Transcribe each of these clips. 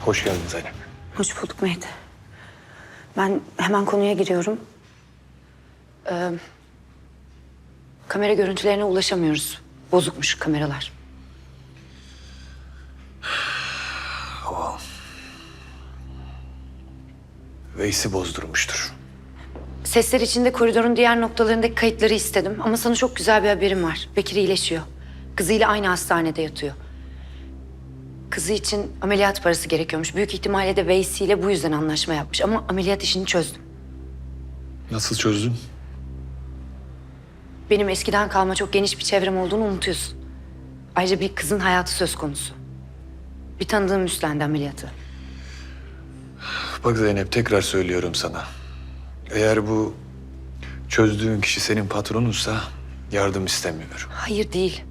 Hoş geldin Zeynep. Hoş bulduk Mehdi. Ben hemen konuya giriyorum. Ee, kamera görüntülerine ulaşamıyoruz. Bozukmuş kameralar. Veys'i bozdurmuştur. Sesler içinde koridorun diğer noktalarındaki kayıtları istedim. Ama sana çok güzel bir haberim var. Bekir iyileşiyor. Kızıyla aynı hastanede yatıyor. Kızı için ameliyat parası gerekiyormuş. Büyük ihtimalle de Veysi ile bu yüzden anlaşma yapmış. Ama ameliyat işini çözdüm. Nasıl çözdün? Benim eskiden kalma çok geniş bir çevrem olduğunu unutuyorsun. Ayrıca bir kızın hayatı söz konusu. Bir tanıdığım üstlendi ameliyatı. Bak Zeynep tekrar söylüyorum sana. Eğer bu çözdüğün kişi senin patronunsa yardım istemiyorum. Hayır değil.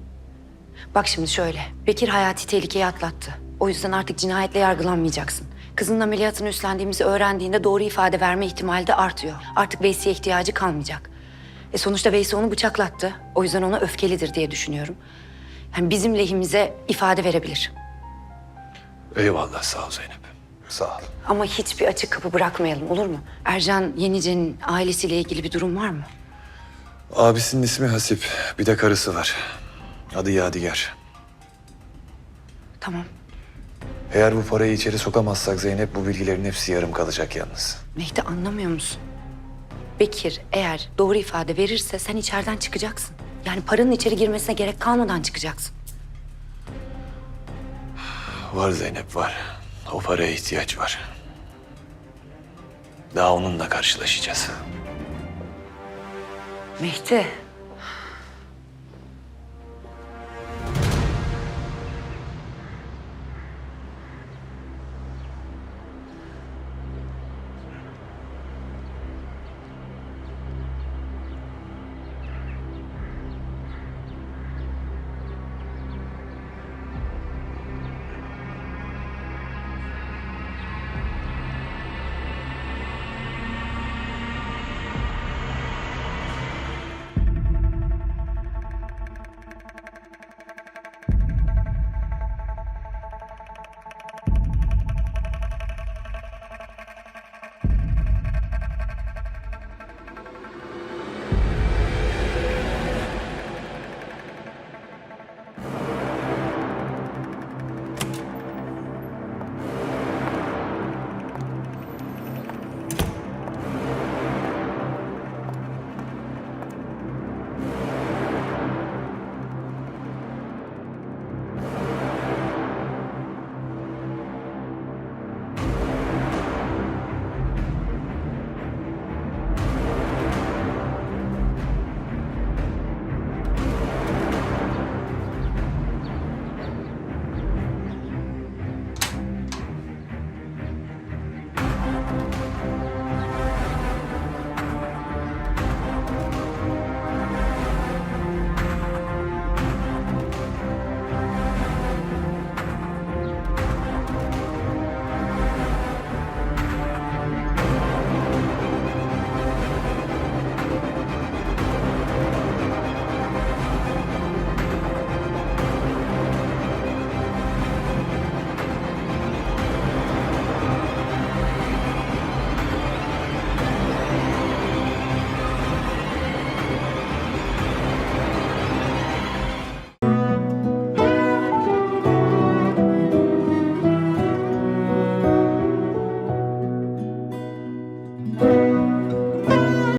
Bak şimdi şöyle. Bekir hayati tehlikeyi atlattı. O yüzden artık cinayetle yargılanmayacaksın. Kızının ameliyatını üstlendiğimizi öğrendiğinde doğru ifade verme ihtimali de artıyor. Artık Veysi'ye ihtiyacı kalmayacak. E sonuçta Veysi onu bıçaklattı. O yüzden ona öfkelidir diye düşünüyorum. Yani bizim lehimize ifade verebilir. Eyvallah sağ ol Zeynep. Sağ ol. Ama hiçbir açık kapı bırakmayalım olur mu? Ercan Yenice'nin ailesiyle ilgili bir durum var mı? Abisinin ismi Hasip. Bir de karısı var. Adı Yadigar. Tamam. Eğer bu parayı içeri sokamazsak Zeynep bu bilgilerin hepsi yarım kalacak yalnız. Mehdi anlamıyor musun? Bekir eğer doğru ifade verirse sen içeriden çıkacaksın. Yani paranın içeri girmesine gerek kalmadan çıkacaksın. Var Zeynep var. O paraya ihtiyaç var. Daha onunla karşılaşacağız. Mehdi